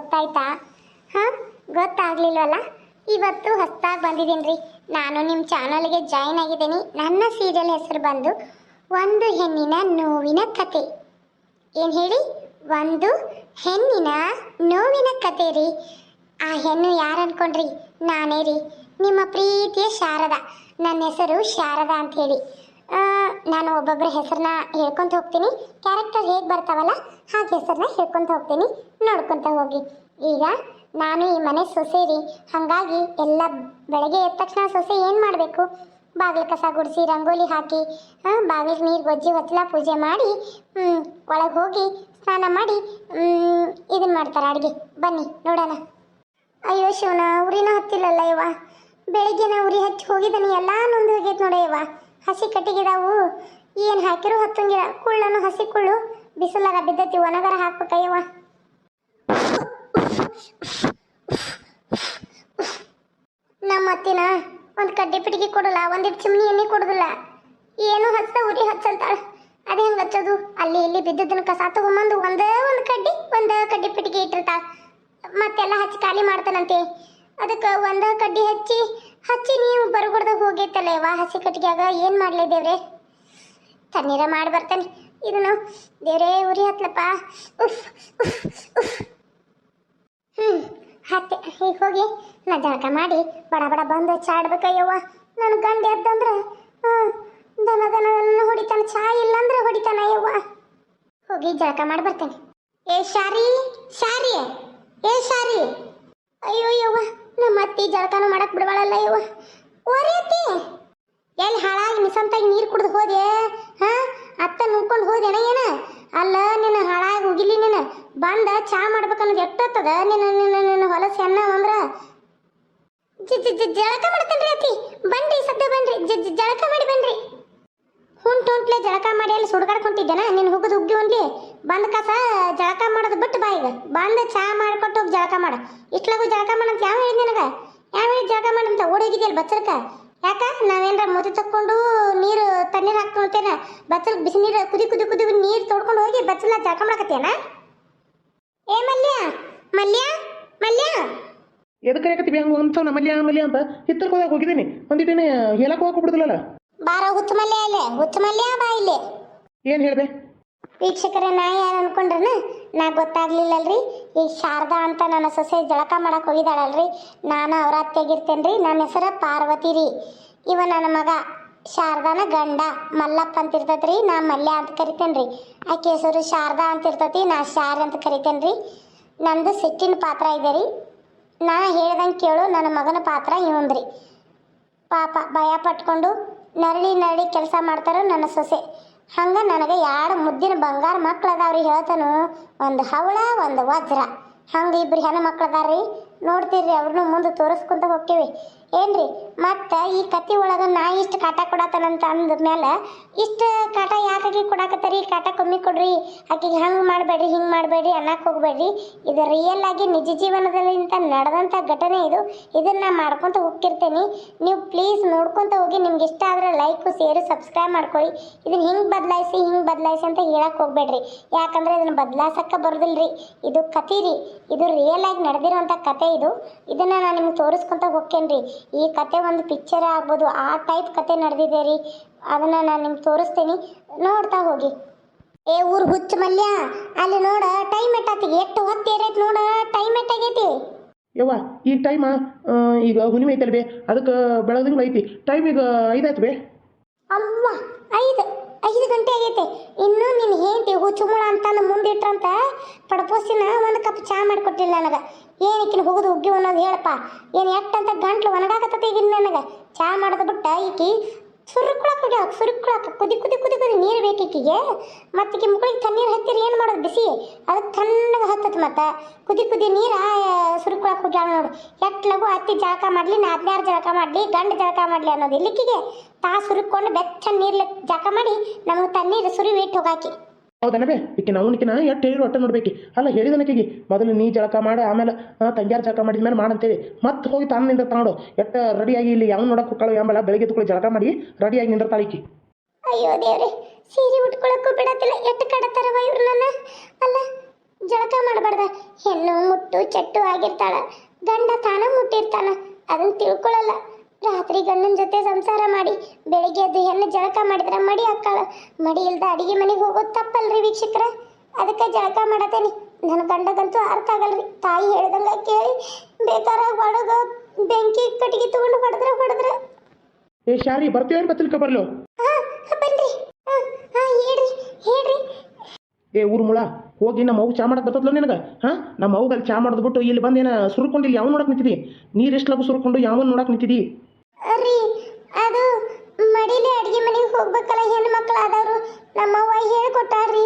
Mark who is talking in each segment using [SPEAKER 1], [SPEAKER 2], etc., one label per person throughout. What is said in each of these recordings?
[SPEAKER 1] ಗೊತ್ತಾಯ್ತಾ? ಹಾಂ ಗೊತ್ತಾಗ್ಲಿಲ್ವಲ್ಲ? ಇವತ್ತು ಹೊಸ್ದಾಗಿ ಬಂದಿದ್ದೀನಿ ರೀ ನಾನು ನಿಮ್ಮ ಚಾನಲ್ಗೆ ಜಾಯ್ನ್ ಆಗಿದ್ದೀನಿ. ನನ್ನ ಸೀರಿಯಲ್ ಹೆಸರು ಬಂದು ಒಂದು ಹೆಣ್ಣಿನ ನೋವಿನ ಕತೆ. ಏನು ಹೇಳಿ? ಒಂದು ಹೆಣ್ಣಿನ ನೋವಿನ ಕತೆ ರೀ. ಆ ಹೆಣ್ಣು ಯಾರು ಅನ್ಕೊಂಡ್ರಿ ನಾನೇ ರೀ. ನಿಮ್ಮ ಪ್ರೀತಿಯ ಶಾರದಾ. ನನ್ನ ಹೆಸರು ಶಾರದಾ ಆ, ನಾನು ಒಬ್ಬೊಬ್ಬರ ಹೆಸರನ್ನ ಹೇಳ್ಕೊತ ಹೋಗ್ತೀನಿ. ಕ್ಯಾರೆಕ್ಟರ್ ಹೇಗೆ ಬರ್ತಾವಲ್ಲ, ಹಾಗೆ ಹೆಸರನ್ನ ಹೇಳ್ಕೊತ ಹೋಗ್ತೀನಿ. ನೋಡ್ಕೊತ ಹೋಗಿ. ಈಗ ನಾನು ಈ ಮನೆ ಸೊಸೆರಿ, ಹಾಗಾಗಿ ಎಲ್ಲ ಬೆಳಗ್ಗೆ ಎದ್ದ ತಕ್ಷಣ ಸೊಸೆ ಏನು ಮಾಡಬೇಕು? ಬಾಗಿಲು ಕಸ ಗುಡಿಸಿ, ರಂಗೋಲಿ ಹಾಕಿ ಬಾಗಿಲಿಗೆ ನೀರು ಗೊಜ್ಜಿ ಹೊತ್ತಲ ಪೂಜೆ ಮಾಡಿ ಒಳಗೆ ಹೋಗಿ ಸ್ನಾನ ಮಾಡಿ ಇದನ್ನು ಮಾಡ್ತಾರೆ ಅಡುಗೆ. ಬನ್ನಿ, ನೋಡೋಣ. ಅಯ್ಯೋ ಶಿವನ ಉರಿನ ಹತ್ತಿಲ್ಲಲ್ಲ ಇವ ಬೆಳಿಗ್ಗೆನ ಉರಿ ಹಚ್ಚಿ ಹೋಗಿದ್ದಾನೆ ಎಲ್ಲ ನೊಂದು ಹೋಗೈತೆ ನೋಡ ಇವ ಹಸಿ ಕಟ್ಟಿಗಿದಾವು. ಏನು ಹಾಕಿರು? ಹತ್ತಂಗಿರ. ಕುಳ್ಳನು ಹಸಿ ಕುಳ್ಳು. ಬಿಸಿಲಾಗ ಬಿದ್ದತಿ, ಒಣಗರ ಹಾಕ್ಬೇಕಯ್ಯವ ನಮ್ಮ ಅತ್ತಿನ ಒಂದು ಕಡ್ಡಿ ಪಿಟಿಗೆ ಕೊಡಲ್ಲ ಒಂದಿಟ್ಟು ಚಿಮ್ನಿ ಎಣ್ಣೆ ಕೊಡೋದಿಲ್ಲ. ಏನು ಹಚ್ಚ ಉರಿ ಹಚ್ಚಂತಾಳ. ಅದೇ ಹೆಂಗೆ ಹಚ್ಚೋದು? ಅಲ್ಲಿ ಇಲ್ಲಿ ಬಿದ್ದದನ್ನ ಕಸ ತಗೊಂಬಂದು ಒಂದೇ ಒಂದು ಕಡ್ಡಿ, ಒಂದೇ ಕಡ್ಡಿ ಪಿಟಿಗೆ ಇಟ್ಟಿರ್ತಾಳ. ಮತ್ತೆಲ್ಲ ಹಚ್ಚಿ ಖಾಲಿ ಮಾಡ್ತಾನಂತೆ. ಅದಕ್ಕೆ ಒಂದೇ ಕಡ್ಡಿ ಹಚ್ಚಿ ಹಚ್ಚಿ ನೀವು ಬರಗೊಡ್ದಾಗ ಹೋಗೈತಲ್ಲ ಯವ್ವ ಹಸಿ ಕಟ್ಟಿಗೆಯಾಗ ಏನು ಮಾಡಲಿ ದೇವ್ರೆ? ತಣ್ಣೀರ ಮಾಡಿ ಬರ್ತಾನೆ. ಇದನ್ನು ದೇವ್ರೇ ಉರಿ ಹತ್ಲಪ್ಪ. ಉಫ್ ಹ್ಞೂ ಹತ್ತೆ ಈಗ ಹೋಗಿ ನಾ ಜಳಕ ಮಾಡಿ ಬಡ ಬಡ ಬಂದು ಚಾಡ್ಬೇಕಯ್ಯವ್ವ. ನನ್ನ ಗಂಡ ಎದ್ದಂದ್ರೆ ಹ್ಞೂ ದನ ದನ ಹೊಡಿತಾನೆ ಚಾ ಇಲ್ಲಂದ್ರೆ ಹೊಡಿತಾನೆ ಯವ್ವ ಹೋಗಿ ಜಳಕ ಮಾಡಿ ಬರ್ತೇನೆ. ಏ ಶಾರಿ ಶಾರಿ, ಏ ಶಾರಿ. ಅಯ್ಯೋ ಯವ್ವ ನಮ್ಮ ಅತ್ತಿ ಜಳಕನ ಮಾಡಕ್ ಬಿಡಬಾಳಲ್ಲ ಇವ ಓರಿ ಅತ್ತಿ. ಎಲ್ಲಿ ಹಾಳಾಗಿ ಮಿಸಂತಾಗಿ ನೀರು ಕುಡಿದು ಹೋದೆ? ಹಾ? ಅತ್ತ ನುಂಕೊಂಡು ಹೋದೇನ ಏನ? ಅಲ್ಲ, ನಿನ್ನ ಹಾಳಾಗಿ ಹೋಗಿಲಿ ನೀನು. ಬಂದ ಚಾ ಮಾಡ್ಬೇಕನ್ನೋದು ಎಷ್ಟೊತ್ತದ? ನಿನ್ನ ನಿನ್ನ ನಿನ್ನ ಹೊಲಸ ಎನ್ನ ಅಂದ್ರ ಜಳಕ ಮಾಡ್ತೇನ್ರಿ ಅತ್ತಿ. ಬನ್ರಿ ಸದ್ಯ ಬನ್ರಿ. ಜಳಕ ಮಾಡಿ ಬನ್ರಿ. ಹುಂಟ್, ಹುಂಟ್ಲೆ ಜಳಕ ಮಾಡಿ ಅಲ್ಲಿ ಸುಡ್ಗಾಡ್ಕೊಂತಿದ್ದೇನ? ನಿನ್ನ ಹುಗ್ಗದ ಹುಗ್ಗಿ ಒಂದ್ಲಿ ಬಂದ ಕಸ ಜಳಕ ಮಾಡೋದು ಬಿಟ್ಟು ಬಾಯಿಗ ಈಗ. ಬಂದ ಚಾ ಮಾಡ್ಕೊಟ್ಟು ಹೋಗಿ ಜಳಕ ಮಾಡು. ಇಟ್ಲಾಗು ಜಳಕ ಮಾಡಂತ ಯಾವ ಹೇಳಿದ್ ನಿನಗ? ಯಾವ ಹೇಳಿ ಜಳಕ ಮಾಡಂತ? ಓಡೋಗಿದ್ಯಲ್ಲ ಬಚ್ಚರ್ಕ ಯಾಕ? ನಾವೇನರ ಮುದಿ ತಕ್ಕೊಂಡು ನೀರು ತಣ್ಣೀರು ಹಾಕ್ಕೊಂತೇನ ಬಚ್ಚಲ್ ಬಿಸಿ ನೀರು ಕುದಿ ಕುದಿ ಕುದಿ ನೀರು ತೊಡ್ಕೊಂಡು ಹೋಗಿ ಬಚ್ಚಲ ಜಳಕ ಮಾಡಕತ್ತೇನ ಏ ಮಲ್ಯ? ಮಲ್ಯ? ಮಲ್ಯ?
[SPEAKER 2] ಎದಕ್ಕೆ ಕರೆಯಕತ್ತೀವಿ ಹಂಗೆ ಅನ್ಸವ್ ನಮ್ಮಲ್ಲಿ ಮಲ್ಯ ಅಂತ ಹಿತ್ತಲ್ಕ ಹೋದಾಗ ಹೋಗಿದ್ದೀನಿ ಒಂದಿಟ್ಟೇನೆ ಹೇಳಕ್ಕೆ ಹೋಗ್ಬಿಡುದಿಲ್ಲಲ್ಲ?
[SPEAKER 1] ಬಾರ ಹುಚ್ಚ ಮಲ್ಯ ಅಲ್ಲೇ ಹುಚ್ಚ ಮಲ್ಯ ಬಾ ಇಲ್ಲಿ.
[SPEAKER 2] ಏನು ಹೇಳ್ದೆ?
[SPEAKER 1] ವೀಕ್ಷಕರೇ, ನಾ ಯಾರು ಅನ್ಕೊಂಡ್ರನ? ನಾ ಗೊತ್ತಾಗ್ಲಿಲ್ಲಲ್ರಿ. ಈ ಶಾರದಾ ಅಂತ ನನ್ನ ಸೊಸೆ ಜಳಕ ಮಾಡಕ್ ಹೋಗಿದ್ದಾಳಲ್ರಿ. ನಾನು ಅವ್ರ ಅತ್ತೆಗಿರ್ತೇನ್ರಿ. ನನ್ನ ಹೆಸರ ಪಾರ್ವತಿ ರೀ. ಇವ ನನ್ನ ಮಗ ಶಾರದಾನ ಗಂಡ. ಮಲ್ಲಪ್ಪ ಅಂತ ಇರ್ತೈತ್ರಿ. ನಾ ಮಲ್ಯ ಅಂತ ಕರಿತೇನ್ರಿ. ಆಕೆ ಹೆಸರು ಶಾರದಾ ಅಂತ ಇರ್ತೈತಿ. ನಾ ಶಾರ್ ಅಂತ ಕರಿತೇನ್ರಿ. ನಂದು ಸಿಟ್ಟಿನ ಪಾತ್ರ ಇದೆ ರೀ. ನಾ ಹೇಳ್ದಂಗೆ ಕೇಳು. ನನ್ನ ಮಗನ ಪಾತ್ರ ಇವಂದ್ರಿ. ಪಾಪ ಭಯ ಪಟ್ಕೊಂಡು ನರಳಿ ನರಳಿ ಕೆಲಸ ಮಾಡ್ತಾರೋ ನನ್ನ ಸೊಸೆ. ಹಂಗ ನನಗೆ ಎರಡು ಮುದ್ದಿನ ಬಂಗಾರ ಮಕ್ಳು ಅದಾವ್ರಿ ಹೇಳ್ತಾನು? ಒಂದು ಹವಳ, ಒಂದು ವಜ್ರ. ಹಂಗೆ ಇಬ್ರು ಹೆಣ್ಣು ಮಕ್ಳು ಅದಾರ್ರಿ ನೋಡ್ತೀರಿ ಅವ್ರನ್ನೂ ಮುಂದೆ ತೋರಿಸ್ಕೊಂತ ಹೋಗ್ತೀವಿ. ಏನ್ರಿ, ಮತ್ತೆ ಈ ಕತ್ತಿ ಒಳಗೆ ನಾ ಇಷ್ಟು ಕಾಟ ಕೊಡತನಂತ ಅಂದ ಮೇಲೆ ಇಷ್ಟು ಕಾಟ ಯಾಕಾಗಿ ಕೊಡಾಕತ್ತರಿ? ಕಾಟ ಕಮ್ಮಿ ಕೊಡ್ರಿ, ಆಕೆಗೆ ಹಂಗೆ ಮಾಡಬೇಡ್ರಿ, ಹಿಂಗೆ ಮಾಡಬೇಡ್ರಿ ಅನ್ನಕ್ಕೆ ಹೋಗ್ಬೇಡ್ರಿ. ಇದು ರಿಯಲ್ ಆಗಿ ನಿಜ ಜೀವನದಲ್ಲಿಂತ ನಡೆದಂಥ ಘಟನೆ ಇದು. ಇದನ್ನ ನಾ ಮಾಡ್ಕೊಂತ ಹೋಗ್ತಿರ್ತೇನೆ. ನೀವು ಪ್ಲೀಸ್ ನೋಡ್ಕೊಂತ ಹೋಗಿ, ನಿಮ್ಗೆ ಇಷ್ಟ ಆದ್ರೆ ಲೈಕು ಸೇರು ಸಬ್ಸ್ಕ್ರೈಬ್ ಮಾಡ್ಕೊಳ್ಳಿ ಇದನ್ನ ಹಿಂಗೆ ಬದಲಾಯಿಸಿ ಹಿಂಗೆ ಬದಲಾಯಿಸಿ ಅಂತ ಹೇಳಕ್ ಹೋಗ್ಬೇಡ್ರಿ. ಯಾಕಂದ್ರೆ ಇದನ್ನ ಬದಲಾಸಕ್ಕ ರೀ ಇದು ಕತೆ ರೀ. ಇದು ರಿಯಲ್ ಆಗಿ ನಡೆದಿರುವಂಥ ಕತೆ ಇದು. ಇದನ್ನ ನಾನು ನಿಮ್ಗೆ ತೋರಿಸ್ಕೊಂತ ಹೋಗ್ತೇನ್ರಿ. ಈ ಕತೆ ಒಂದು ಪಿಕ್ಚರ್ ಆಗ್ಬೋದು. ಆ ಟೈಪ್ ಕತೆ ನಡೆದಿದೆ ರೀ. ಅದನ್ನ ನಾನು ನಿಮ್ಗೆ ತೋರಿಸ್ತೀನಿ. ನೋಡ್ತಾ ಹೋಗಿ. ಏ ಊರ್ ಹುಚ್ಚ ಮಲ್ಯ ಅಲ್ಲಿ ನೋಡ ಟೈಮ್ ಎಟ್ಟಾತಿ ಎಷ್ಟು ಹೊತ್ತು ಏರೈತಿ ನೋಡ ಟೈಮ್ ಎಟ್ಟಾಗೈತಿ
[SPEAKER 2] ಯವ್ವ ಈ ಟೈಮ ಈಗ ಹುಣ್ಣಿಮೆ ಐತಲ್ ಬೇ ಅದಕ್ಕೆ ಬೆಳದಿಂಗ್ಳು ಐತಿ. ಟೈಮ್ ಈಗ ಐದಾಯ್ತು ಬೇ?
[SPEAKER 1] ಅಮ್ಮ ಐದು ಐದು ಗಂಟೆ ಆಗೈತೆ. ಇನ್ನೂ ನಿನ್ನ ಹುಚ್ಚು ಹುಚ್ಚುಮುಳ ಅಂತ ಮುಂದಿಟ್ರಂತ ಪಡಪೋಸಿನ ಒಂದು ಕಪ್ ಚಾ ಮಾಡಿಕೊಟ್ಟಿಲ್ಲ ನನಗೆ. ಏನಕ್ಕಿನ ಹೋಗೋದು ಹುಗ್ಗಿ ಅನ್ನೋದು ಹೇಳಪ್ಪ. ಏನು ಎಟ್ಟಂತ ಗಂಟ್ಲು ಒಣಗಾಕತ್ತೈತಿ ಈಗ ನನಗೆ. ಚಾ ಮಾಡೋದು ಬಿಟ್ಟ ಈಕಿ ಸುರುಕುಳಕ್ಕೆ ಹೋಗ್ಯಾವ ಸುರುಕುಳಕ್ಕೆ ಕುದಿ ಕುದಿ ಕುದಿ ಕುದಿ ನೀರು ಬೇಕು ಈಕಿಗೆ. ಮತ್ತೆ ಈಕಿ ಮುಗಳಿಗೆ ತಣ್ಣೀರು ಹತ್ತಿರ ಏನು ಮಾಡೋದು ಬಿಸಿ? ಅದಕ್ಕೆ ತಣ್ಣಗೆ ಹತ್ತತ್ ಮತ್ತೆ. ಕುದಿ ಕುದಿ ನೀರು ಸುರುಕುಳಕ್ಕೆ ಹೋಗ್ಯಾವ ನೋಡು. ಎಟ್ಲಗು ಅತ್ತಿ ಜಳಕ ಮಾಡಲಿ, ನಾದ್ನ್ಯಾರು ಜಳಕ ಮಾಡಲಿ, ಗಂಡ ಜಳಕ ಮಾಡಲಿ ಅನ್ನೋದು ಇಲ್ಲಿಕ್ಕಿಗೆ. ತಾ ಸುರುಕೊಂಡು ಬೆಚ್ಚ ನೀರ್ಲಿ ಜಳಕ ಮಾಡಿ ನಮಗೆ ತಣ್ಣೀರು ಸುರಿ ಇಟ್ಟು ಹೋಗಾಕಿ.
[SPEAKER 2] ಹೌದನ ಬೇ ಈಕಿನ ಅವನಿಕಿನ ಎಷ್ಟು ಹೇಳಿರು ಹೊಟ್ಟೆ ನೋಡ್ಬೇಕು. ಅಲ್ಲ, ಹೇಳಿದನಕಿಗೆ, ಮೊದಲು ನೀ ಜಳಕ ಮಾಡಿ, ಆಮೇಲೆ ತಂಗ್ಯಾರ ಜಳಕ ಮಾಡಿದ ಮೇಲೆ ಮಾಡಂತೇಳಿ. ಮತ್ತೆ ಹೋಗಿ ತಾನು ನಿಂದಿರ್ತಾ ನೋಡು ಎಟ್ಟ ರೆಡಿಯಾಗಿ ಇಲ್ಲಿ ಯಾವ ನೋಡಕ್ಕೆ ಹೋಗ್ಕೊಳ್ಳೋ ಎಂಬಲ್ಲ ಬೆಳಗ್ಗೆ ತುಕೊಳ್ಳಿ ಜಳಕ ಮಾಡಿ, ರೆಡಿಯಾಗಿ ನಿಂದಿರ್ತಾಳೆ ಈಕಿ.
[SPEAKER 1] ಅಯ್ಯೋ ದೇವ್ರೆ, ಸೀರೆ ಉಟ್ಕೊಳಕ್ಕೂ ಬಿಡತ್ತಿಲ್ಲ, ಎಟ್ಟು ಕಡತಾರವ ಇವ್ರು ನನ್ನ? ಅಲ್ಲ, ಜಳಕ ಮಾಡಬಾರ್ದ. ಹೆಣ್ಣು ಮುಟ್ಟು, ಚಟ್ಟು ಆಗಿರ್ತಾಳ, ಗಂಡ ತಾನ ಮುಟ್ಟಿರ್ತಾನ ಅದನ್ನ ತಿಳ್ಕೊಳ್ಳಲ್ಲ ಗಂಡನ ಜೊತೆ ಸಂಸಾರ ಮಾಡಿ ಬೆಳಿಗ್ಗೆ ಅದು ಹೆಣ್ಣು ಜಳಕ ಮಾಡಿದ್ರೆ ಮಡಿ ಹಾಕಾಳ ಮಡಿ ಇಲ್ದ ಅಡಿಗೆ ಮನೆಗೆ ಹೋಗೋದು ತಪ್ಪಲ್ರಿ ವೀಕ್ಷಕರ? ಅದಕ್ಕೆ ಜಳಕ ಮಾಡತೇನಿ. ನನ್ನ ಗಂಡಗಂತೂ ಅರ್ಥ ಆಗಲ್ರಿ. ತಾಯಿ ಹೇಳ್ದಂಗ ಕೇಳಿ ಬೇಕಾರ ಒಡಗ ಬೆಂಕಿ ಕಟ್ಟಿಗೆ ತಗೊಂಡು ಹೊಡೆದ್ರ ಹೊಡೆದ್ರ.
[SPEAKER 2] ಏ ಶಾರಿ ಬರ್ತೀವೇನು ಬತ್ತಲಿಕ ಬರ್ಲು?
[SPEAKER 1] ಹಾ ಬನ್ರಿ. ಹೇಳ್ರಿ ಹೇಳ್ರಿ.
[SPEAKER 2] ಏ ಊರು ಮುಳ ಹೋಗಿ ನಮ್ಮ ಅವು ಚಾ ಮಾಡಕ್ಕೆ ಬರ್ತದಲ್ಲ ನಿನಗೆ? ಹಾಂ ನಮ್ಮ ಅವ್ಗೆ ಅಲ್ಲಿ ಚಾ ಮಾಡ್ದ್ಬಿಟ್ಟು ಇಲ್ಲಿ ಬಂದು ಏನ ಸುರ್ಕೊಂಡು ಇಲ್ಲಿ ಯಾವ ನೋಡಕ್ಕೆ ನಿಂತಿದಿ? ನೀರು ಎಷ್ಟು ಲಗು ಸುರ್ಕೊಂಡು ಯಾವನ್ ನೋಡಕ್ಕೆ ನಿಂತಿದಿ?
[SPEAKER 1] ರೀ, ಅದು ಮಡಿಲಿ ಅಡಿಗೆ ಮನೆಗೆ ಹೋಗ್ಬೇಕಲ್ಲ ಹೆಣ್ಣು ಮಕ್ಕಳು ಆದವರು ನಮ್ಮವ್ವ ಹೇಳ್ಕೊಟ್ಟಾರ್ರಿ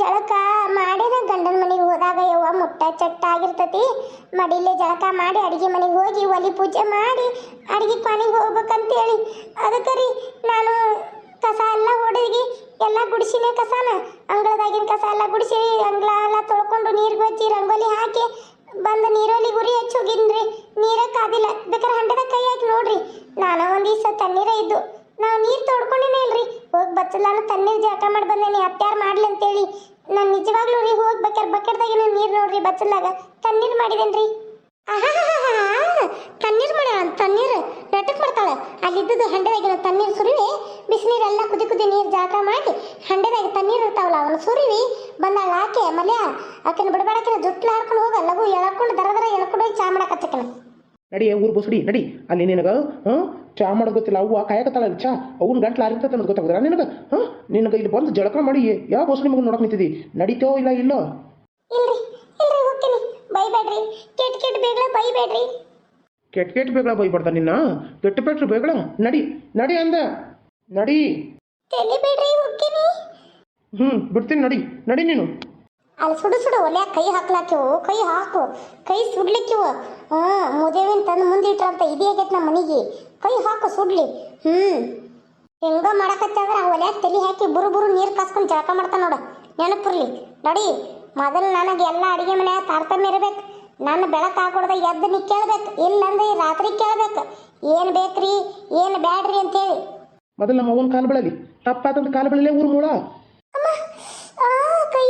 [SPEAKER 1] ಜಳಕ ಮಾಡಿನ ಗಂಡನ ಮನೆಗೆ ಹೋದಾಗ ಯವ್ವ ಮುಟ್ಟ ಚಟ್ಟ ಆಗಿರ್ತತಿ. ಮಡಿಲೆ ಜಳಕ ಮಾಡಿ ಅಡಿಗೆ ಮನೆಗೆ ಹೋಗಿ ಒಲಿ ಪೂಜೆ ಮಾಡಿ ಅಡಿಗೆ ಪಾನಿಗೆ ಹೋಗ್ಬೇಕಂತೇಳಿ. ಅದಕ್ಕೆ ರೀ ನಾನು ಕಸ ಎಲ್ಲ ಹೊಡೆಗಿ ಎಲ್ಲ ಗುಡಿಸಿನೇ ಕಸನ. ಅಂಗಳದಾಗಿನ ಕಸ ಎಲ್ಲ ಗುಡಿಸಿ ಅಂಗಳ ಎಲ್ಲ ತೊಳ್ಕೊಂಡು ನೀರು ಗೊಚ್ಚಿ ರಂಗೋಲಿ ಹಾಕಿ ಬಂದು ನೀರಲ್ಲಿ ಗುರಿ ಹೆಚ್ಚು ಹೋಗಿನ್ರಿ ನೀರ ಕಾದಿಲ್ಲ. ಬೇಕಾದ್ರೆ ಹಂಡದ ಕೈ ಹಾಕಿ ನೋಡ್ರಿ. ನಾನು ಒಂದು ದಿವಸ ತಣ್ಣೀರ ಇದ್ದು. ನಾವು ನೀರು ತೋಡ್ಕೊಂಡಿನೇ ಇಲ್ರಿ. ಹೋಗಿ ಬಚ್ಚಲ್ ನಾನು ತಣ್ಣೀರು ಜಳಕ ಮಾಡಿ ಬಂದೇನಿ. ಅತ್ಯಾರು ಮಾಡ್ಲಿ ಅಂತೇಳಿ. ನಾನು ನಿಜವಾಗ್ಲೂ ರೀ ಹೋಗಿ ಬೇಕಾರೆ ನಾನು ನೀರು ನೋಡ್ರಿ ಬಚ್ಚಲಾಗ ತಣ್ಣೀರು ಮಾಡಿದೇನ್ರಿ. ತಣ್ಣೀರು ಮಾಡ್ಯಾಳ ತಣ್ಣೀರು ನಾಟಕ ಮಾಡ್ತಾಳೆ. ಅಲ್ಲಿದ್ದದ್ದು ಹಂಡೆದಾಗಿನ ತಣ್ಣೀರು ಸುರಿವಿ. ಬಿಸಿನೀರೆಲ್ಲ ಕುದಿ ಕುದಿ ನೀರು ಜಳಕ ಮಾಡಿ ಹಂಡೆದಾಗ ತಣ್ಣೀರು ಇರ್ತಾವಲ್ಲ ಅವನು ಸುರಿವಿ. ಬಂದಾಳ ಆಕೆ ಮಲ್ಯ ಆಕೆನ ಬಿಡಬೇಡಕಿನ ಜುಟ್ಲ ಹಾಕೊಂಡು ಹೋಗ ಲಗು ಎಳ್ಕೊಂಡು ದರ ದರ ಎಳ್ಕೊಂಡು ಹೋಗಿ ಚಾ ಮಾಡಕತ್ತಕಿನ
[SPEAKER 2] ನಡಿ ಊರು ಬಸ್ಡಿ ನಡಿ ಅಲ್ಲಿ ನಿನಗೆ ಹಾಂ ಚಾ ಮಾಡೋದು ಗೊತ್ತಿಲ್ಲ ಅವ್ವ ಕಾಯಕತ್ತಾಳ ಚಾ. ಅವ್ನ ಗಂಟ್ಲು ಆರಿರ್ತೈತೆ ಅನ್ನೋದು ಗೊತ್ತಾಗದ ನಿನಗೆ ಹಾಂ ನಿನಗೆ ಇಲ್ಲಿ ಬಂದು ಜಳಕ ಮಾಡಿ ಯಾವ ಬಸ್ ಮಗ ನೋಡಕ್ಕೆ ನಿಂತಿದ್ದಿ ನಡೀತೋ ಇಲ್ಲ ಇಲ್ಲೋ?
[SPEAKER 1] ಇಲ್ರಿ ಇಲ್ರಿ ಹೋಗ್ತೀನಿ. ಬೈಬೇಡ್ರಿ. ಕೆಟ್ಟ ಕೆಟ್ಟ ಬೇಗ ಬೈಬೇಡ್ರಿ.
[SPEAKER 2] ಕೆಟ್ಟ ಕೆಟ್ಟ ಬೇಗಳ ಬೈಬಾರ್ದ ನಿನ್ನ? ಕೆಟ್ಟ ಪೆಟ್ರು ಬೇಗಳ? ನಡಿ ನಡಿ ಅಂದ. ನಡಿ.
[SPEAKER 1] ತೆಲಿಬೇಡ್ರಿ ಹೋಗ್ತೀನಿ.
[SPEAKER 2] ಹ್ಞೂ ಬಿಡ್ತೀನಿ ನಡಿ ನಡಿ ನೀನು.
[SPEAKER 1] ಅಲ್ಲಿ ಸುಡು ಸುಡು ಒಲ್ಯಾಗ ಕೈ ಹಾಕ್ಲಾಕಿವು ಕೈ ಹಾಕು ಕೈ ಸುಡ್ಲಿಕ್ಕಿವು ಹ್ಞೂ ಮುದೇವಿನ ತಂದು ಮುಂದಿಟ್ರಂತ ಇದೇ ಆಗೈತೆ ನಮ್ಮ ಮನೆಗೆ. ಕೈ ಹಾಕು ಸುಡ್ಲಿ. ಹ್ಞೂ ಹೆಂಗ ಮಾಡಕತ್ತಾದ್ರ ಆ ಒಲ್ಯಾಗ ತಲೆ ಹಾಕಿ ಬುರು ಬುರು ನೀರು ಕಾಸ್ಕೊಂಡು ಜಳಕ ಮಾಡ್ತಾನ ನೋಡ. ನೆನಪಿರ್ಲಿ. ನಡಿ ಮೊದಲು ನನಗೆ ಎಲ್ಲ ಅಡಿಗೆ ಮನ್ಯಾಗ ತಾರತಮ್ಯ ಇರ್ಬೇಕು. ನನ್ನ ಬೆಳಕು ಎದ್ದ ಎದ್ದು ನೀ ಕೇಳ್ಬೇಕು. ಇಲ್ಲಂದ್ರೆ ಈ ರಾತ್ರಿ ಕೇಳ್ಬೇಕು. ಏನು ಬೇಕ್ರಿ ಏನು ಬ್ಯಾಡ್ರಿ ಅಂತೇಳಿ.
[SPEAKER 2] ಮೊದಲು ನಮ್ಮ ಅವ್ವನ ಕಾಲು ಬೆಳಲಿ. ತಪ್ಪಾತಂತ ಕಾಲು ಬೆಳಲೇ ಊರು ಮೂಳ.
[SPEAKER 1] ಅಮ್ಮ ಆ ಕೈ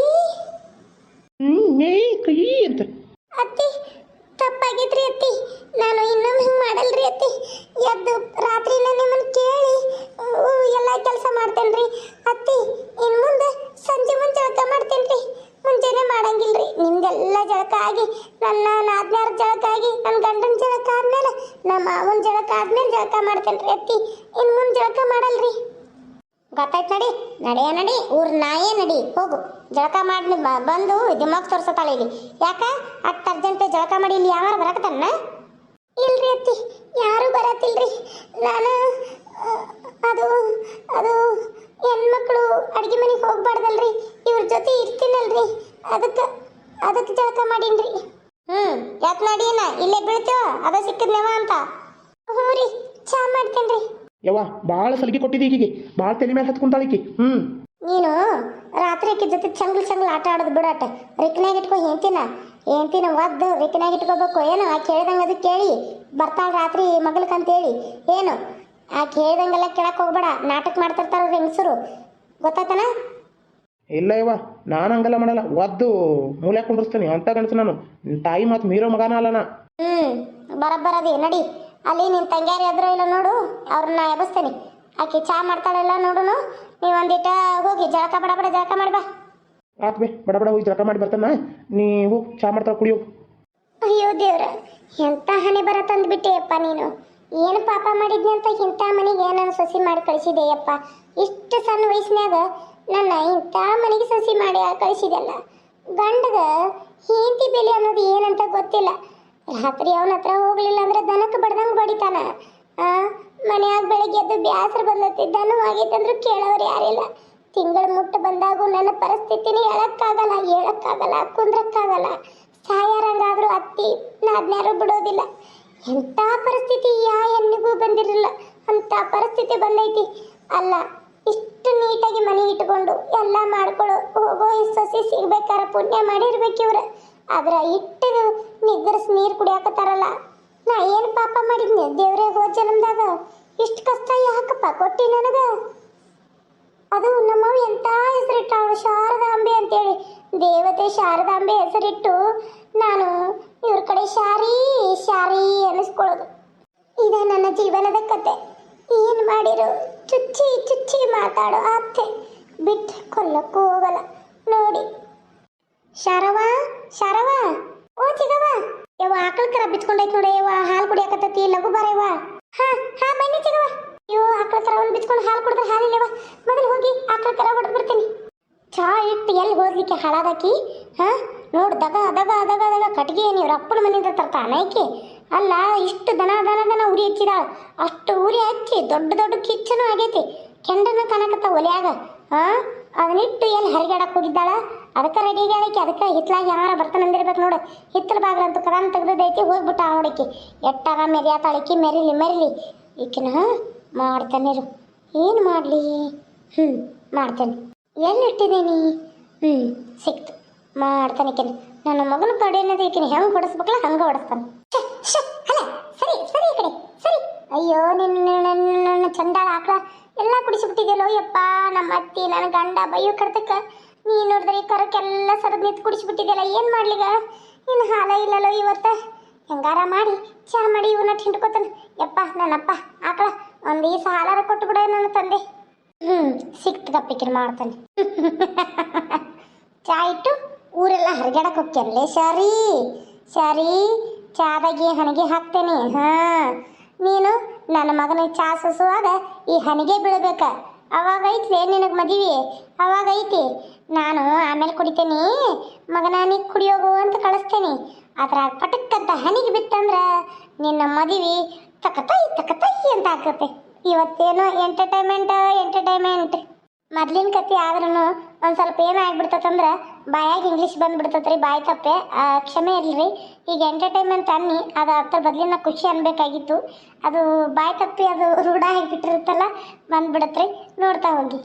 [SPEAKER 1] ಹೋಗು. ಜಳಕ ಮಾಡಿ ಬಂದು ದಿಮಾಗ್ ತೋರ್ಸತಾಳೆ ಇಲ್ಲಿ. ಯಾಕ? ಅಟ್ ಅರ್ಜೆಂಟ್ ಜಳಕ ಮಾಡಿ ಇಲ್ಲಿ ಯಾರು ಬರಕತನ್ನ ಇಲ್ರಿ ಅತ್ತಿ, ಯಾರು ಬರತ್ತಿಲ್ರಿ. ನಾನು ಅದು ಅದು ಹೆಣ್ಮಕ್ಳು ಅಡಿಗೆ ಮನೆಗೆ ಹೋಗ್ಬಾರ್ದಲ್ರಿ. ಇವ್ರ ಜೊತೆ ಇರ್ತೀನಲ್ರಿ. ಅದಕ್ಕೆ ಅದಕ್ಕೆ ಜಳಕ ಮಾಡೀನ್ರಿ. ಹ್ಞೂ ಯಾಕೆ ಏನ ಇಲ್ಲೇ ಬೀಳ್ತೇವ? ಅದ ಸಿಕ್ಕಿದ್ನೇವ ಅಂತ. ಹ್ಞೂ ರೀ, ಚಾ ಮಾಡ್ತೇನ್ರಿ.
[SPEAKER 2] ಯವ್ವ ಭಾಳ ಸಲಿಗೆ ಕೊಟ್ಟಿದ್ದೀಗಿಗೆ ಭಾಳ ತಲೆ ಮೇಲೆ ಹತ್ಕೊಂತಾಳಿಕೆ ಹ್ಞೂ
[SPEAKER 1] ನೀನು ರಾತ್ರಿ ಅಕ್ಕಿ ಜೊತೆ ಚಂಗ್ಲು ಚಂಗ್ಲು ಆಟ ಆಡೋದು ಬಿಡಾಟ. ರಿಕ್ನಾಗ ಇಟ್ಕೊ ಹೆಂತಿನ ಹೆಂತಿನ ಒದ್ದು ರಿಕ್ನಾಗ ಇಟ್ಕೋಬೇಕು. ಏನು ಆ ಕೇಳ್ದಂಗೆ ಅದು ಕೇಳಿ. ಬರ್ತಾಳೆ ರಾತ್ರಿ ಮಗಲ್ಕಂತೇಳಿ. ಏನು ಆ ಕೇಳ್ದಂಗೆಲ್ಲ ಕೇಳಕ್ಕೆ ಹೋಗ್ಬೇಡ. ನಾಟಕ ಮಾಡ್ತಿರ್ತಾರ ಹೆಂಗಸರು. ಗೊತ್ತಾತನ?
[SPEAKER 2] ಇಲ್ಲ ಇವ ನಾನು ಹಂಗಲ್ಲ ಮಾಡಲ್ಲ. ಒದ್ದು ಮೂಲೆ ಕುಂಡಿಸ್ತೀನಿ ಅಂತ ಗಂಡಸು ನಾನು. ತಾಯಿ ಮತ್ತು ಮೀರೋ ಮಗನ ಅಲ್ಲ ನಾ.
[SPEAKER 1] ಬರ ಬರಬ್ಬರದಿ ನಡಿ. ಅಲ್ಲಿ ನಿನ್ನ ತಂಗ್ಯಾರಿ ಎದುರು ಇಲ್ಲ ನೋಡು. ಅವ್ರನ್ನ ಎಬಸ್ತೇನೆ ಆಕಿ ಚಾ ಮಾಡ್ತಾಳೆಲ್ಲ ನೋಡುನು? ನೀವು ಒಂದಿಟ ಹೋಗಿ ಜಳಕ ಬಡ ಬಡ ಜಳಕ ಮಾಡಿ ಬಾ.
[SPEAKER 2] ಆತ್ ಬೇ? ಬಡ ಬಡ ಹೋಗಿ ಜಳಕ ಮಾಡಿ ಬರ್ತಾನ? ನೀವು ಚಾ ಮಾಡ್ತಾಳ ಕುಡಿಯೋ.
[SPEAKER 1] ಅಯ್ಯೋ ದೇವ್ರ ಎಂತ ಹಣೆ ಬರ ತಂದ್ಬಿಟ್ಟೆಯಪ್ಪ ನೀನು? ಏನು ಪಾಪ ಮಾಡಿದ್ನಿ ಅಂತ ಇಂಥ ಮನೆಗೆ ನಾನು ಸಸಿ ಮಾಡಿ ಕಳಿಸಿದೆಯಪ್ಪ? ಇಷ್ಟು ಸಣ್ಣ ವಯಸ್ಸಿನಾಗ ನನ್ನ ಇಂಥ ಮನೆಗೆ ಸಸಿ ಮಾಡಿ ಕಳಿಸಿದೆಲ್ಲ? ಗಂಡಗ ಹೇಂತಿ ಬೆಲೆ ಅನ್ನೋದು ಏನಂತ ಗೊತ್ತಿಲ್ಲ. ರಾತ್ರಿ ಅವನ ಹತ್ರ ಹೋಗ್ಲಿಲ್ಲ ಅಂದ್ರೆ ದನಕ್ಕೆ ಬಡ್ದಂಗೆ ಬಡಿತಾನ. ಆ? ಮನ್ಯಾಗ ಬೆಳಗ್ಗೆ ಎದ್ದು ಬ್ಯಾಸರ ಬಂದತ್ತಿದ್ದಾನು ದನ ಆಗೈತಂದ್ರೂ ಕೇಳೋರು ಯಾರಿಲ್ಲ. ತಿಂಗಳ ಮುಟ್ಟು ಬಂದಾಗೂ ನನ್ನ ಪರಿಸ್ಥಿತಿನ ಹೇಳಕ್ಕಾಗಲ್ಲ ಹೇಳಕ್ಕಾಗಲ್ಲ, ಕುಂದ್ರಕ್ಕಾಗಲ್ಲ. ಸಾಯಾರಂಗಾದ್ರೂ ಅತ್ತಿ ನಾದ್ನ್ಯಾರು ಬಿಡೋದಿಲ್ಲ. ಎಂಥ ಪರಿಸ್ಥಿತಿ ಯಾ ಎಲ್ಲಿಗೂ ಬಂದಿರಲಿಲ್ಲ. ಅಂತ ಪರಿಸ್ಥಿತಿ ಬಂದೈತಿ. ಅಲ್ಲ, ಇಷ್ಟು ನೀಟಾಗಿ ಮನೆ ಇಟ್ಕೊಂಡು ಎಲ್ಲ ಮಾಡ್ಕೊಳ್ಳೋ ಹೋಗೋ ಸೊಸಿ ಸಿಗ್ಬೇಕಾರ ಪುಣ್ಯ ಮಾಡಿರ್ಬೇಕು ಇವ್ರ ಆದ್ರೆ ಇಟ್ಟು ನಿದ್ರಿಸಿ ನೀರು ಕುಡಿಯಾಕತ್ತಾರಲ್ಲ. ನಾ ಏನು ಪಾಪ ಮಾಡಿದ್ನಿ? ದೇವ್ರೇ, ಹೋದ ಜನ್ಮದಾಗ ಇಷ್ಟು ಕಷ್ಟ ಯಾಕಪ್ಪ ಕೊಟ್ಟಿ ನನಗ. ಅದು ನಮ್ಮವ್ ಎಂತ ಹೆಸರಿಟ್ಟಾಳು ಶಾರದಾಂಬೆ ಅಂತೇಳಿ. ದೇವತೆ ಶಾರದಾಂಬೆ ಹೆಸರಿಟ್ಟು ನಾನು ಇವ್ರ ಕಡೆ ಶಾರಿ ಶಾರಿ ಅನ್ನಿಸ್ಕೊಳ್ಳೋದು. ಇದೇ ನನ್ನ ಜೀವನದ ಕತೆ. ಏನು ಮಾಡಿರು? ಚುಚ್ಚಿ ಚುಚ್ಚಿ ಮಾತಾಡೋ ಅತ್ತೆ ಬಿಟ್ಟು ಕೊಲ್ಲಕ್ಕೂ ಹೋಗಲ್ಲ. ನೋಡಿ. ಶರವ ಶರವ, ಓ ಚಿಗವ ಯವ್ವ, ಆಕಳ ಕರ ಬಿಚ್ಕೊಂಡೈತ್ ನೋಡಿ ಯವ್ವ, ಹಾಲು ಕುಡಿಯಾಕತ್ತೈತಿ, ಲಘು ಬಾರವ್ವ ಹಾ ಹಾ, ಬನ್ನಿ ಚಿಗವ ಅಯ್ಯೋ ಆಕಳ ಕರ ಒಂದು ಬಿಚ್ಕೊಂಡು ಹಾಲು ಕುಡಿದ್ರೆ ಹಾಲಿಲ್ಲವ ಮೊದಲು ಹೋಗಿ ಆಕಳ ಕರ ಹೊಡೆದು ಬರ್ತೀನಿ ಚಾ ಇಟ್ಟು ಎಲ್ಲಿ ಹೋಗ್ಲಿಕ್ಕೆ ಹಾಳಾದಾಕಿ? ಹಾ, ನೋಡು, ದಗ ದಗ ದಗ ದಗ, ಕಟ್ಗೆ ನೀವು ಅಪ್ಪನ ಮನೆಯಿಂದ ತರ್ತಾನ ಆಯ್ಕೆ ಅಲ್ಲ, ಇಷ್ಟು ದನ ದನ ದನ ಉರಿ ಹಚ್ಚಿದಾಳ. ಅಷ್ಟು ಉರಿ ಹಚ್ಚಿ ದೊಡ್ಡ ದೊಡ್ಡ ಕಿಚ್ಚನು ಆಗೈತಿ. ಕೆಂಡನ ಕನಕತ್ತ ಒಲೆಯಾಗ. ಹಾ ಅದನ್ನಿಟ್ಟು ಎಲ್ಲಿ ಹರಿಗಾಡಕ್ ಹೋಗಿದ್ದಾಳ? ಅದಕ್ಕೆ ರೆಡಿ ಆಗ್ಯಾಳಕಿ ಅದಕ್ಕೆ ಹಿತ್ಲಾಗ ಯಾರು ಬರ್ತಾನೆ ಅಂದಿರ್ಬೇಕು ನೋಡು. ಹಿತ್ತಲ ಬಾಗ್ಲಂತೂ ಕದಾನ ತೆಗ್ದೈತಿ ಹೋಗ್ಬಿಟ್ಟ ನೋಡಕಿ ಎಟ್ಟಾಗ ಮೆರಿಯಾತಾಳಕಿ ಮೆರಿಲಿ ಮೆರಿಲಿ. ಈಕಿನ ಮಾಡ್ತಾನಿರು ಏನು ಮಾಡಲಿ? ಹ್ಞೂ ಮಾಡ್ತೇನೆ. ಏನು ಇಟ್ಟಿದ್ದೀನಿ ಹ್ಞೂ ಸಿಕ್ತು. ಮಾಡ್ತಾನೆ ಈಕಿನ. ನನ್ನ ಮಗನ ಕಡೆ ಅನ್ನೋದು ಈಕಿನ ಹೆಂಗೆ ಹೊಡಿಸ್ಬೇಕಲ್ಲ, ಹಂಗೆ ಹೊಡಿಸ್ತಾನೆ. ಅಲ್ಲ, ಸರಿ ಸರಿ ಈ ಕಡೆ, ಸರಿ. ಅಯ್ಯೋ, ನಿನ್ನ, ನನ್ನ ಚಂಡಾಳ ಆಕಳ. ಎಲ್ಲ ಕುಡಿಸಿಬಿಟ್ಟಿದ್ದೆಲ್ಲೋ ಯಪ್ಪ ನಮ್ಮ ಅತ್ತಿ ನನ್ನ ಗಂಡ, ಬೈಯೋ ಕರ್ತಕ್ಕ ನೀನು ನೋಡಿದ್ರೆ ಈ ಕರಕ್ಕೆಲ್ಲ ಸರದ್ ನಿಂತು ಕುಡಿಸ್ಬಿಟ್ಟಿದ್ಯಲ್ಲ, ಏನು ಮಾಡ್ಲಿಗ? ಇನ್ನು ಹಾಲ ಇಲ್ಲಲ್ಲ ಇವತ್ತ? ಹೆಂಗಾರ ಮಾಡಿ, ಚಾ ಮಾಡಿ ಇವನ್ನ ಹಿಂಡ್ಕೋತಾನೆ. ಯಪ್ಪ, ನನ್ನಪ್ಪ, ಆಕಳ, ಒಂದು ಈ ಹಾಲಾರ ಕೊಟ್ಟು ಬಿಡ ನನ್ನ ತಂದೆ. ಹ್ಞೂ ಸಿಕ್ತದ ಕಪ್ಪಿಕಿನ ಮಾಡ್ತಾನೆ. ಚಾ ಇಟ್ಟು ಊರೆಲ್ಲ ಹರಿಗಾಡಕ್ಕೆ ಹೋಗ್ತೇನೆ. ಸರಿ ಸರಿ ಚಾದಾಗಿ ಹನಿಗೆ ಹಾಕ್ತೇನೆ. ಹಾಂ, ನೀನು ನನ್ನ ಮಗನಿಗೆ ಚಾ ಸುಸುವಾಗ ಈ ಹನಿಗೆ ಬೀಳ್ಬೇಕ. ಅವಾಗ ಐತ್ಲೆ ನಿನಗೆ ಮದುವೆ? ಅವಾಗ ಐತಿ. ನಾನು ಆಮೇಲೆ ಕುಡಿತೇನೆ. ಮಗನ ನೀ ಕುಡಿಯೋಗು ಅಂತ ಕಳಿಸ್ತೇನೆ. ಅದ್ರಾಗ ಪಟಕ್ಕಂತ ಹನಿಗೆ ಬಿತ್ತಂದ್ರ ನಿನ್ನ ಮದುವೆ ತಕತೈ ತಕತೈ ಅಂತ ಆಕತ್ತೆ. ಇವತ್ತೇನೋ ಎಂಟರ್ಟೈನ್ಮೆಂಟ್ ಎಂಟರ್ಟೈನ್ಮೆಂಟ್ ಮೊದ್ಲಿನ ಕತೆ ಆದ್ರೂ ಒಂದು ಸ್ವಲ್ಪ ಏನು ಬಾಯಾಗಿ ಇಂಗ್ಲೀಷ್ ಬಂದ್ಬಿಡ್ತತ್ರಿ, ಬಾಯಿ ತಪ್ಪೆ. ಕ್ಷಮೆ ಇರಲಿ ಈಗ ಎಂಟರ್ಟೈನ್ಮೆಂಟ್ ಅನ್ನಿ, ಅದು ಅದ್ರ ಬದಲಿನ ಖುಷಿ ಅನ್ಬೇಕಾಗಿತ್ತು. ಅದು ಬಾಯಿ ತಪ್ಪಿ ಅದು ರೂಢ ಆಗಿಬಿಟ್ಟಿರುತ್ತಲ್ಲ, ಬಂದ್ಬಿಡತ್ರಿ, ನೋಡ್ತಾ ಹೋಗಿ.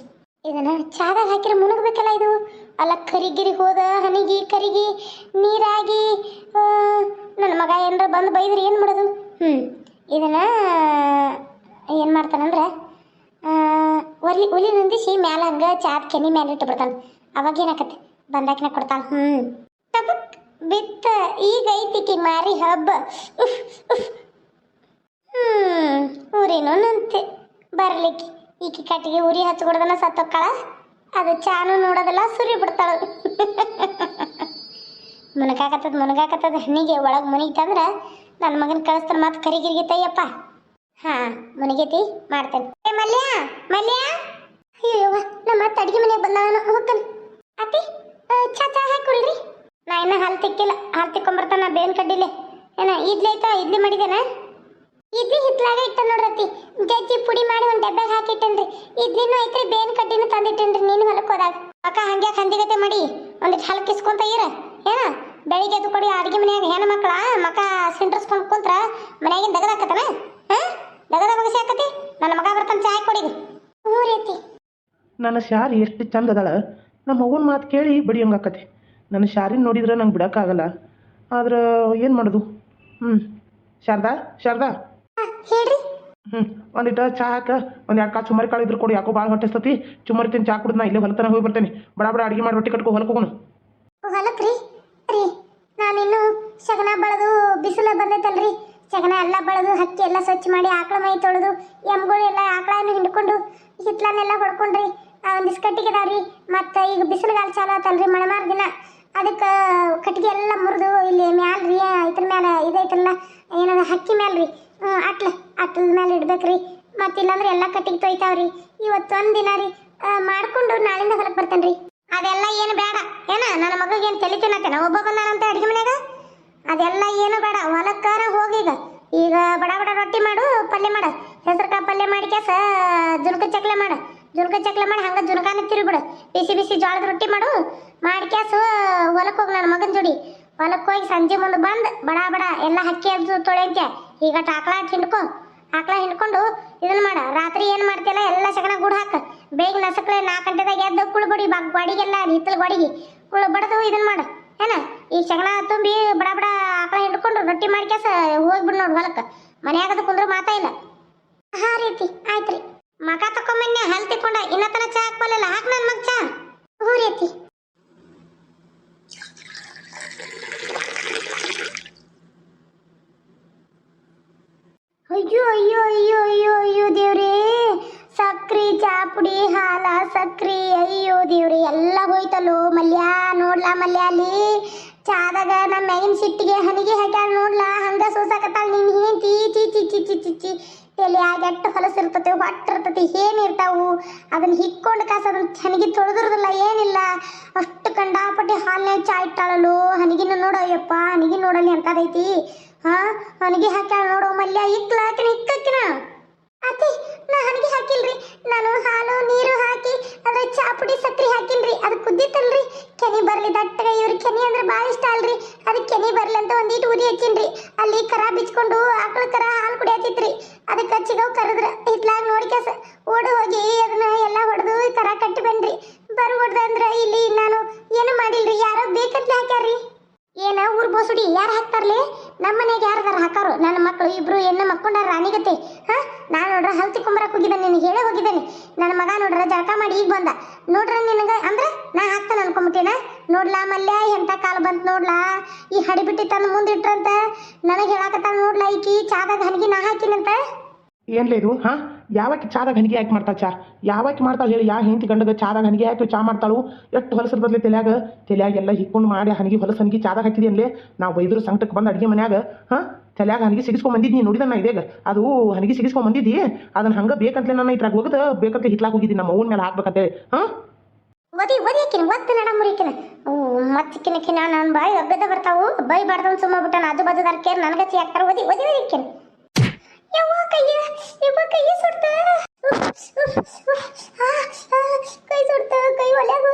[SPEAKER 1] ಇದನ್ನ ಚಾದಾಗ ಹಾಕಿರ ಮುಳುಗ್ಬೇಕಲ್ಲ ಇದು? ಅಲ್ಲ, ಕರಿಗಿರಿ ಹೋದ ಹನಿಗಿ, ಕರಿಗಿ ನೀರಾಗಿ ನನ್ನ ಮಗ ಏನರ ಬಂದು ಬೈದ್ರೆ ಏನು ಮಾಡೋದು? ಹ್ಞೂ ಇದನ್ನ ಏನು ಮಾಡ್ತಾನಂದ್ರೆ ಒಲಿ ಉಲಿ ನಂದಿಸಿ ಮ್ಯಾಲ ಹಂಗೆ ಚಾದ್ ಕೆನಿ ಮ್ಯಾಲೆ ಇಟ್ಟು ಬಿಡ್ತಾನೆ. ಅವಾಗ ಏನಾಕತ್ತೆ? ಬಂದಾಕಿನ ಕೊಡ್ತಾನೆ. ಹ್ಞೂ ಟಪಕ್. ಬಿತ್ತ, ಈಗ ಐತಿಕಿ ಮಾರಿ ಹಬ್ಬ. ಹ್ಮ್, ಊರಿನೂ ನಂತೆ. ಬರ್ಲಿಕ್ಕೆ, ಈಕಿ ಕಟ್ಟಿಗೆ ಉರಿ ಹಚ್ಕೊಡ್ದನ ಸತ್ತೊಕ್ಕಳ. ಅದು ಚಾನು ನೋಡೋದಲ್ಲ ಸುರಿ ಬಿಡ್ತಾಳ. ಮುನಗಾಕತ್ತದ ಮುನಗಾಕತ್ತದ ಹಣ್ಣಿಗೆ ಒಳಗೆ ಮುನಿಗ್ತಂದ್ರ ನನ್ನ ಮಗನ ಕಳಿಸ್ತಾನೆ ಮತ್ತೆ ಕರಿಗಿರಿಗೆ ತಯ್ಯಪ್ಪ ಹಾ ಮುನಿಗೈತಿ ಮಾಡ್ತೇನೆ. ಮಲ್ಯ ಮಲ್ಯ. ಅಯ್ಯೋ ನಮ್ಮ ಅತ್ತ ಅಡಿಗೆ ಮನೆಗೆ ಬಂದಾವನು ಹೋಗ್ತಾನೆ. ಅತ್ತಿ ಚಾ ಚಾ ಹಾಕೊಳ್ರಿ ನಾ ಇನ್ನೂ ಹಾಲು ತಿಕ್ಕಿಲ್ಲ, ಹಾಲು ತಿಕ್ಕೊಂಬರ್ತಾನ, ಬೇವಿನ ಕಡ್ಡಿಲಿ. ಏನ, ಇಡ್ಲಿ ಐತ, ಇಡ್ಲಿ ಮಾಡಿದೇನ? ಇಡ್ಲಿ ಹಿತ್ಲಾಗ ಇಟ್ಟ ನೋಡ್ರತಿ ಜಜ್ಜಿ ಪುಡಿ ಮಾಡಿ ಒಂದು ಡಬ್ಬ್ಯಾಗ ಹಾಕಿಟ್ಟೇನ್ರಿ. ಇಡ್ಲಿನೂ ಐತ್ರಿ, ಬೇವಿನ ಕಡ್ಡಿನೂ ತಂದಿಟ್ಟನ್ರಿ ನೀನು ಹೊಲಕ್ಕೆ ಹೋದಾಗ. ಅಕ್ಕ ಹಂಗೆ ಹಂದಿಗತೆ ಮಾಡಿ, ಒಂದು ಹಾಲು ಕಿಸ್ಕೊಂತ ಇರ. ಏನ, ಬೆಳಿಗ್ಗೆ ಎದ್ದು ಕೊಡಿ ಅಡಿಗೆ ಮನ್ಯಾಗ ಹೆಣ್ಣು ಮಕ್ಕಳ, ಮಕ ಸಿಂಟ್ರಸ್ಕೊಂಡು ಕುಂತ್ರ, ಮನ್ಯಾಗಿನ ದಗದಾಕತನ ಹ? ದಗದ ಬಗಸಿ ಹಾಕತಿ ನನ್ನ ಮಗ ಬರ್ತಾನೆ, ಚಾಯ್ ಕೊಡಿ ಹ್ಞೂ ರೀತಿ.
[SPEAKER 2] ನನ್ನ ಶಾರಿ ಎಷ್ಟು ಚಂದ ನಮ್ಮ ಅವ್ವನ ಮಾತು ಕೇಳಿ ಬಡಿಯಂಗಾಕತಿ ನನ್ನ ಶಾರಿನ ನೋಡಿದ್ರೆ ನಂಗೆ ಬಿಡೋಕ್ಕಾಗಲ್ಲ. ಆದ್ರೆ ಏನು ಮಾಡೋದು? ಹ್ಞೂ ಶಾರದಾ ಶಾರದಾ. ಹ್ಞೂ ಒಂದಿಟ್ಟು ಚಹಾ ಹಾಕ. ಒಂದು ಎರಡು ಕಾಲು ಚುಮ್ಮರಿ ಕಾಳು ಇದ್ರೆ ಕೊಡು. ಯಾಕೋ ಭಾಳ ಹೊಟ್ಟೆಸ್ತತಿ ಚುಮ್ಮರಿ ತಿಂದು ಚಹಾ ಕುಡಿದ್ನ ನಾ ಇಲ್ಲೇ ಹೊಲತನ ಹೋಗಿ ಬರ್ತೇನೆ. ಬಡ ಬಡ ಅಡುಗೆ ಮಾಡಿ ರೊಟ್ಟಿ ಕಟ್ಕೊ ಹೊಲಕ್ಕೆ ಹೋಗೋಣ.
[SPEAKER 1] ಹೊಲಕ್ ರೀ ರೀ ನಾನಿನ್ನು ಸಗಣ ಬಳದು ಬಿಸಿಲು ಬಂದೈತಲ್ರಿ. ಸಗಣ ಎಲ್ಲ ಬಳದು ಹಕ್ಕಿ ಎಲ್ಲ ಸ್ವಚ್ಛ ಮಾಡಿ ಆಕಳ ಮೈ ತೊಳೆದು ಎಮ್ಗಳೆಲ್ಲ ಆಕಳನ್ನು ಹಿಂಡ್ಕೊಂಡು ಹಿತ್ಲನ್ನೆಲ್ಲ ಹೊಡ್ಕೊಂಡ್ರಿ. ಒಂದಿಷ್ಟು ಕಟ್ಟಿಗೆ ಅದಾವ್ರಿ ಮತ್ತು ಈಗ ಬಿಸಿಲುಗಾಲ ಚಾಲು ಆತಲ್ರಿ ಮಳೆಮಾರ ದಿನ. ಅದಕ್ಕೆ ಕಟ್ಟಿಗೆ ಎಲ್ಲ ಮುರಿದು ಇಲ್ಲಿ ಮ್ಯಾಲ ರೀ, ಇದ್ರ ಮ್ಯಾಲ ಇದೈತಲ್ಲ ಏನದ ಹಕ್ಕಿ ಮ್ಯಾಲ ರೀ. ಅಟ್ಲ, ಅಟ್ಲದ ಮ್ಯಾಲ ಇಡ್ಬೇಕ್ರಿ. ಮತ್ತು ಇಲ್ಲಾಂದ್ರೆ ಎಲ್ಲ ಕಟ್ಟಿಗೆ ತೊಯ್ತಾವ್ರಿ. ಇವತ್ತು ಒಂದು ದಿನ ರೀ ಮಾಡ್ಕೊಂಡು ನಾಳಿಂದ ಹೊಲಕ್ಕೆ ಬರ್ತೇನೆ ರೀ ಅದೆಲ್ಲ ಏನು ಬೇಡ. ಏನ, ನನ್ನ ಮಗಗೆ ಏನು ತಲೆ ತಿನ್ನತ್ತೇನ? ಒಬ್ಬ ಬಂದಾನಂತ ಅಡುಗೆ ಮನ್ಯಾಗ? ಅದೆಲ್ಲ ಏನು ಬೇಡ. ಹೊಲಕ್ಕಾರ ಹೋಗೀಗ. ಈಗ ಬಡ ಬಡ ರೊಟ್ಟಿ ಮಾಡು, ಪಲ್ಯ ಮಾಡು. ಹೆಸರುಕಾಳು ಪಲ್ಯ ಮಾಡಿ ಕೆಸ ಚಕ್ಲೆ ಮಾಡು. ಜುನ್ಕ ಚಕ್ಲ ಮಾಡಿ, ಹಂಗ ತಿರು ಬಿಡು. ಬಿಸಿ ಬಿಸಿ ಜೋಳದ ರೊಟ್ಟಿ ಮಾಡು. ಮಾಡ್ಕ್ಯಾಸು ಹೊಲಕ್ಕೆ ಹೋಗಿ ನನ್ನ ಮಗನ ಜೋಡಿ. ಹೊಲಕ್ಕೆ ಹೋಗಿ ಸಂಜೆ ಮುಂದೆ ಬಂದು, ಬಡ ಬಡ, ಎಲ್ಲ ಹಕ್ಕಿ ಅದು ತೊಳೆಂತ್ಯ ಈಗ ಆಕಳ ಹಿಂಡ್ಕೊ. ಆಕಳ ಹಿಂಡ್ಕೊಂಡು ಇದನ್ನ ಮಾಡ. ರಾತ್ರಿ ಏನು ಮಾಡ್ತಿಲ್ಲ ಎಲ್ಲ ಸಗಣ ಗುಡ್ ಹಾಕ. ಬೇಗ ನಸಕ್ಲೆ ನಾಲ್ಕು ಗಂಟೆದಾಗ ಎದ್ದು ಕುಳು ಬಡಿ ಬಾ ಗೋಡಿಗೆಲ್ಲ, ಹಿತ್ತಲ ಗೋಡಿಗೆ. ಕುಳು ಬಡದು ಇದನ್ನ ಮಾಡ. ಏನ? ಈ ಸಗಣ ತುಂಬಿ ಬಡ ಬಡ ಆಕಳ ಹಿಂಡ್ಕೊಂಡು ರೊಟ್ಟಿ ಮಾಡಿ ಕ್ಯಾಸ ಹೋಗ್ಬಿಡು ನೋಡು ಹೊಲಕ್ಕೆ ಮನ್ಯಾಗದ ಕುಂದ್ರ ಮಾತಾ ಇಲ್ಲ. ಹಾ ರೀತಿ, ಆಯ್ತ್ರಿ. ಮಕ ತಕೊಂಬನ್ನಿ ಹಲ್ ತಿಕ್ಕೊಂಡ ಇನ್ನತನ ಚಾ ಹಾಕ್ಬಲ್ಲ ಹಾಕ್ ನನ್ ಮಗ ಚಾ. ಹೂರೈತಿ ಅಯ್ಯೋ ಅಯ್ಯೋ ಅಯ್ಯೋ ಅಯ್ಯೋ ಅಯ್ಯೋ ದೇವ್ರಿ, ಸಕ್ರಿ ಚಾಪುಡಿ ಹಾಲ ಸಕ್ರಿ, ಅಯ್ಯೋ ದೇವ್ರಿ, ಎಲ್ಲ ಹೋಯ್ತಲ್ಲೋ, ಮಲ್ಯ, ನೋಡ್ಲಾ ಮಲ್ಯ ಅಲ್ಲಿ? ಚಾದಾಗ ನಮ್ಮ ಮ್ಯಾಗಿನ ಸಿಟ್ಟಿಗೆ ಹನಿಗೆ ಹಾಕ್ಯಾಳ ನೋಡ್ಲಾ, ಹಂಗ ಸೋಸಾಕತ್ತಾಳ ನಿನ್ ಹೇಂತಿ ಚಿ ಚಿ ಚಿ ಚಿ ಚಿ ಚಿ ತಲೆಯಾಗ ಎಷ್ಟು ಹೊಲಸಿರ್ತತೆ ಹೊಟ್ಟಿರ್ತತಿ ಏನಿರ್ತಾವು ಅದನ್ನ ಹಿಕ್ಕೊಂಡು ಕಾಸ ಅದನ್ನ ಹನಿಗೆ ತೊಳೆದಿರೋದಿಲ್ಲ, ಏನಿಲ್ಲ. ಅಷ್ಟು ಕಂಡಾಪಟ್ಟಿ ಹಾಲ್ನ್ಯಾಗ ಚಾ ಹನಿಗಿನ ನೋಡು ಅಯ್ಯಪ್ಪ ಹನಿಗೆ ನೋಡಲ್ಲಿ ಎಂತದೈತಿ? ಹಾ? ಹನಿಗೆ ಹಾಕ್ಯಾಳ ನೋಡು, ಮಲ್ಯ ಇಕ್ಲ ಹಾಕಿನ ಇಕ್ಕಕ್ಕಿನ ಅತಿ, ನಾ ಹನಿಗೆ ಹಾಕಿಲ್ರಿ. ನಾನು ಹಾಲು, ನೀರು ಹಾಕಿ, ಅದ್ರ ಚಾಪುಡಿ, ಸಕ್ರಿ ಹಾಕಿನ್ರಿ. ಅದು ಕುದ್ದಿತ್ತಲ್ರಿ. ಕೆನಿ ಬರ್ಲಿ ದಟ್ಟಗ ಇವ್ರ ಕೆನಿ ಅಂದ್ರೆ ಭಾಳ ಇಷ್ಟ ಅಲ್ರಿ. ಅದಕ್ಕೆ ಕೆನೆ ಬರ್ಲಿ ಅಂತ ಒಂದೀಟು ಉರಿ ಹಚ್ಚಿನ್ರಿ. ಅಲ್ಲಿ ಕರ ಬಿಚ್ಕೊಂಡು ಆಕಳ ಕರ ಹಾಲು ಕುಡಿಯತ್ತಿತ್ರಿ ಅದಕ್ಕೆ ಚಿಗವ್ ಕರೆದ್ರ ಹಿತ್ಲಾಗ ನೋಡಿ ಕೆಸ ಓಡಿ ಹೋಗಿ ಅದನ್ನ ಎಲ್ಲ ಹೊಡೆದು ಕರ ಕಟ್ಟಿ ಬನ್ರಿ ಬರ್ ಹೊಡ್ದ ಅಂದ್ರ ಇಲ್ಲಿ ನಾನು ಏನು ಮಾಡಿಲ್ರಿ? ಯಾರೋ ಬೇಕಂತ ಹಾಕ್ಯಾರ್ರಿ? ಏನ ಊರ್ ಬೋಸುಡಿ, ಯಾರು ಹಾಕ್ತಾರ್ಲಿ? ನಮ್ಮ ಮನೆಗೆ ಯಾರ್ದಾರ ಹಾಕಾರು? ನನ್ನ ಮಕ್ಕಳು ಇಬ್ರು ಹೆಣ್ಣು ಮಕ್ಕೊಂಡಾರ ರಾಣಿಗತ್ತೆ ಹಾ? ನಾನು ನೋಡ್ರ ಹಲ್ತಿ ತಿಕ್ಕೊಂಬರಕ್ ಹೋಗಿದ್ದಾನೆ, ನಿನಗೆ ಹೇಳೇ ಹೋಗಿದ್ದೇನೆ. ನನ್ನ ಮಗ ನೋಡ್ರ ಜಳಕ ಮಾಡಿ ಈಗ ಬಂದ. ನೋಡ್ರ ನಿನಗೆ, ಅಂದ್ರೆ ನಾ ಹಾಕ್ತಾನ ಅನ್ಕೊಂಬಿಟ್ಟೇನ? ನೋಡ್ಲಾ ಮಲ್ಯ, ಎಂತ ಕಾಲ ಬಂತು ನೋಡ್ಲಾ? ಈ ಹಡಿಬಿಟ್ಟಿ ತಂದು ಮುಂದಿಟ್ರಂತ ನನಗೆ ಹೇಳಾಕತ್ತಾಳ ನೋಡ್ಲಾ ಈಕಿ? ಚಾದಾಗ ಹನಿಗೆ ನಾ ಹಾಕಿನಂತ?
[SPEAKER 2] ಏನ್ಲೇ ಇದು? ಹಾಂ? ಯಾವಕ್ಕೆ ಚಾದಾಗ ಹನಿಗೆ ಯಾಕೆ ಮಾಡ್ತಾಳೆ ಚಾ? ಯಾವಕ್ಕೆ ಮಾಡ್ತಾಳೆ ಹೇಳಿ? ಯಾ ಹೆಂಡತಿ ಗಂಡದ ಚಾದಾಗ ಹನಿಗೆ ಹಾಕಿ ಚಾ ಮಾಡ್ತಾಳು? ಎಷ್ಟು ಹೊಲಸದ ಬದಲಿ ತಲೆಯಾಗ? ತಲೆಯಾಗ ಎಲ್ಲ ಹಿಕ್ಕೊಂಡು ಮಾಡಿ ಹನಿಗೆ ಹೊಲಸು ಹನಿಗೆ ಚಾದಾಗ ಹಾಕಿದಿ ಅನ್ಲೇ? ನಾವು ವೈದ್ಯರು ಸಂಕಟಕ್ಕೆ ಬಂದು ಅಡುಗೆ ಮನ್ಯಾಗ, ಹಾಂ? ತಲೆಯಾಗ ಹನಿಗೆ ಸಿಗಿಸ್ಕೊಂಡ್ ನೀನು ನೋಡಿದ ನಾ ಇದೇಗ? ಅದು ಹನಿಗೆ ಸಿಗಿಸ್ಕೊಂಡ್ ಬಂದಿದ್ದಿ? ಅದನ್ನ ಹಂಗೆ ಬೇಕಂತಲೇ ನಾನು ಇದ್ರಾಗ ಹೋಗದ ಬೇಕಂತ ಹಿತ್ಲಾಗ ಹೋಗಿದ್ದೀನಿ ನಮ್ಮ ಓನ್ ಮೇಲೆ ಹಾಕ್ಬೇಕಂತೇಳಿ. ಹಾಂ?
[SPEAKER 1] ಒದಿ ಒದಿಕಿನ ಒತ್ತು ನಡ ಮುರಿಕಿನ ಮತ್ತಿಕ್ಕಿನಕಿನ ನಾನು ಬಾಯಿ ಅಗ್ಗದ ಬರ್ತಾವು. ಬೈ ಬಾರ್ದವ್ ಸುಮ್ಮ ಬಿಟ್ಟಾನ. ಅದು ಬದದಾರ ಕೇರ್ ನನಗಚ್ಚಿ ಹಾಕ್ತಾರ. ಓದಿ ಓದಿ ಒದಿಕಿನ ಯವ್ವ ಕೈಯ ಯವ್ವ ಕೈಯ ಸುಡ್ತ ಕೈ ಸುಡ್ತ ಕೈ ಒಲ್ಯಾಗ